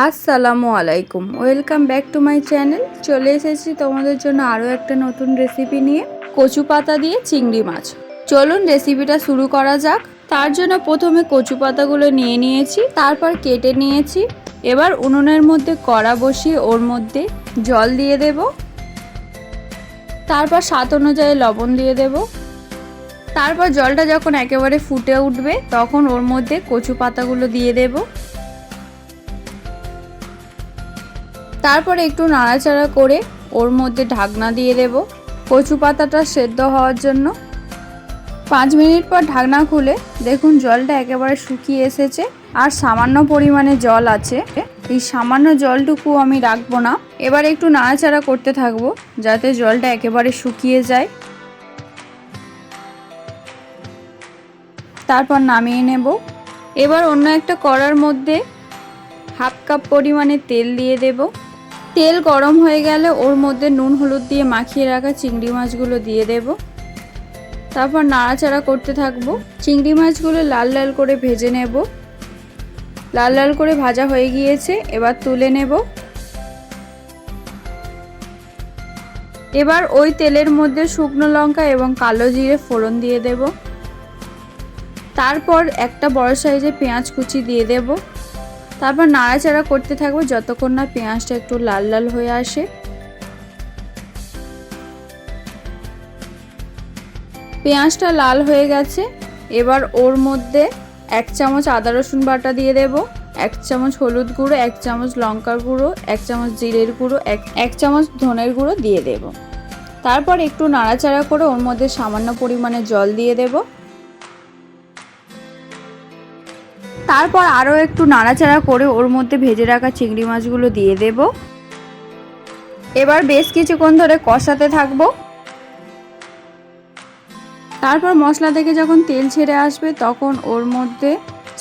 আসসালামু আলাইকুম। Welcome back to my channel চলে এসেছি তোমাদের জন্য আরও একটা নতুন রেসিপি নিয়ে। কচু পাতা দিয়ে চিংড়ি মাছ। চলুন রেসিপিটা শুরু করা যাক। তার জন্য প্রথমে কচু পাতাগুলো নিয়ে নিয়েছি, তারপর কেটে নিয়েছি। এবার উনুনের মধ্যে কড়া বসিয়ে ওর মধ্যে জল দিয়ে দেব। তারপর স্বাদ অনুযায়ী লবণ দিয়ে দেব। তারপর জলটা যখন একেবারে ফুটে উঠবে, তখন ওর মধ্যে কচু পাতাগুলো দিয়ে দেবো। তারপরে একটু নাড়াচাড়া করে ওর মধ্যে ঢাকনা দিয়ে দেব। কচু পাতাটা সেদ্ধ হওয়ার জন্য। পাঁচ মিনিট পর ঢাকনা খুলে দেখুন জলটা একেবারে শুকিয়ে এসেছে আর সামান্য পরিমাণে জল আছে। এই সামান্য জলটুকু আমি রাখব না। এবার একটু নাড়াচাড়া করতে থাকব যাতে জলটা একেবারে শুকিয়ে যায়। তারপর নামিয়ে নেব। এবার অন্য একটা কড়ার মধ্যে হাফ কাপ পরিমাণে তেল দিয়ে দেবো। তেল গরম হয়ে গেলে ওর মধ্যে নুন, হলুদ দিয়ে মাখিয়ে রাখা চিংড়ি মাছগুলো দিয়ে দেব। তারপর নাড়াচাড়া করতে থাকব। চিংড়ি মাছগুলো লাল লাল করে ভেজে নেব। লাল লাল করে ভাজা হয়ে গিয়েছে, এবার তুলে নেব। এবার ওই তেলের মধ্যে শুকনো লঙ্কা এবং কালো জিরে ফোড়ন দিয়ে দেব। তারপর একটা বড় সাইজে পেঁয়াজ কুচি দিয়ে দেবো। তারপর নাড়াচাড়া করতে থাকব যতক্ষণ না পেঁয়াজটা একটু লাল লাল হয়ে আসে। পেঁয়াজটা লাল হয়ে গেছে। এবার ওর মধ্যে এক চামচ আদা রসুন বাটা দিয়ে দেব, এক চামচ হলুদ গুঁড়ো, এক চামচ লঙ্কার গুঁড়ো, এক চামচ জিরের গুঁড়ো, এক এক চামচ ধনের গুঁড়ো দিয়ে দেব। তারপর একটু নাড়াচাড়া করে ওর মধ্যে সামান্য পরিমাণে জল দিয়ে দেবো। তারপর আরও একটু নাড়াচাড়া করে ওর মধ্যে ভেজে রাখা চিংড়ি মাছগুলো দিয়ে দেব। এবার বেশ কিছুক্ষণ ধরে কষাতে থাকব। তারপর মশলা থেকে যখন তেল ছেড়ে আসবে তখন ওর মধ্যে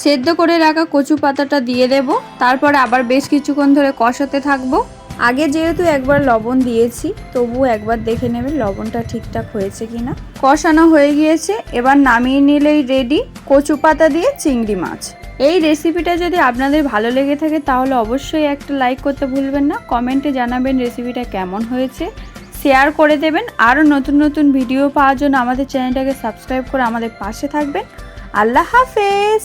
সেদ্ধ করে রাখা কচু পাতাটা দিয়ে দেব। তারপরে আবার বেশ কিছুক্ষণ ধরে কষাতে থাকব। আগে যেহেতু একবার লবণ দিয়েছি তবু একবার দেখে নেবে লবণটা ঠিকঠাক হয়েছে কিনা। কষানো হয়ে গিয়েছে, এবার নামিয়ে নিলেই রেডি কচু পাতা দিয়ে চিংড়ি মাছ। এই রেসিপিটা যদি আপনাদের ভালো লেগে থাকে, তাহলে অবশ্যই একটা লাইক করতে ভুলবেন না। কমেন্টে জানাবেন রেসিপিটা কেমন হয়েছে। শেয়ার করে দেবেন। আরও নতুন নতুন ভিডিও পাওয়ার জন্য আমাদের চ্যানেলটাকে সাবস্ক্রাইব করে আমাদের পাশে থাকবেন। আল্লাহ হাফেজ!